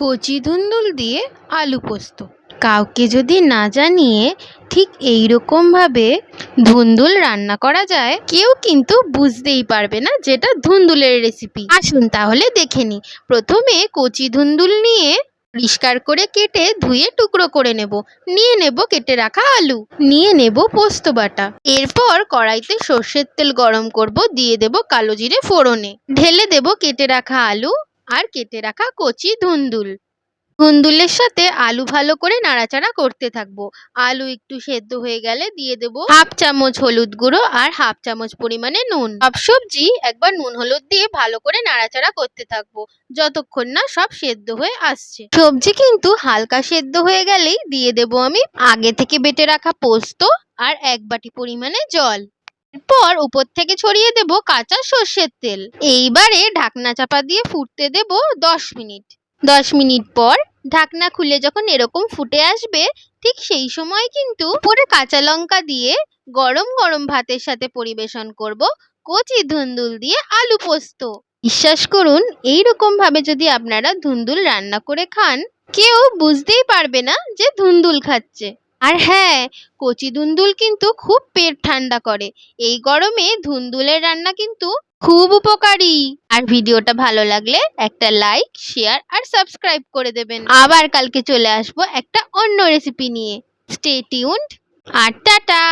কচি ধুন্দুল দিয়ে আলু পোস্ত। কাউকে যদি না জানিয়ে ঠিক এই রকমভাবে ধুন্দুল রান্না করা যায়, কেউ কিন্তু বুঝতেই পারবে না যেটা ধুন্দুলের রেসিপি আসুন তাহলে দেখে নিই। প্রথমে কচি ধুন্দুল নিয়ে পরিষ্কার করে কেটে ধুয়ে টুকরো করে নেব। নিয়ে নেব কেটে রাখা আলু। নিয়ে নেব পোস্ত বাটা। এরপর কড়াইতে সর্ষের তেল গরম করব, দিয়ে দেব কালো জিরে ফোড়নে। ঢেলে দেব কেটে রাখা আলু। আর কেটে রাখা কচি ধুন্দুল। ধুন্দুলের সাথে আলু ভালো করে নাড়াচাড়া করতে থাকব। আলু একটু সেদ্ধ হয়ে গেলে দিয়ে দেবো হাফ চামচ হলুদ গুঁড়ো আর হাফ চামচ পরিমাণে নুন। সব সবজি একবার নুন হলুদ দিয়ে ভালো করে নাড়াচাড়া করতে থাকব। যতক্ষণ না সব সেদ্ধ হয়ে আসছে। সবজি কিন্তু হালকা সেদ্ধ হয়ে গেলেই দিয়ে দেবো আমি। আগে থেকে বেটে রাখা পোস্ত আর এক বাটি পরিমাণে জল। এরপর উপর থেকে ছড়িয়ে দেব কাঁচা সর্ষের তেল। এইবারে ঢাকনা চাপা দিয়ে ফুটতে দেব দশ মিনিট। দশ মিনিট পর ঢাকনা খুলে যখন এরকম ফুটে আসবে, ঠিক সেই সময় কিন্তু উপরে কাঁচা লঙ্কা দিয়ে গরম গরম ভাতের সাথে পরিবেশন করব কচি ধুন্দুল দিয়ে আলু পোস্ত। বিশ্বাস করুন এই রকম ভাবে যদি আপনারা ধুন্দুল রান্না করে খান, কেউ বুঝতেই পারবে না যে ধুন্দুল খাচ্ছে। আর হ্যাঁ কচি ধুন্দুল কিন্তু খুব পেট ঠান্ডা করে। এই গরমে ধুন্দুলের রান্না কিন্তু খুব উপকারী। আর ভিডিওটা ভালো লাগলে একটা লাইক, শেয়ার আর সাবস্ক্রাইব করে দেবেন। আবার কালকে চলে আসব একটা অন্য রেসিপি নিয়ে। স্টে টিউন্ড আর টাটা!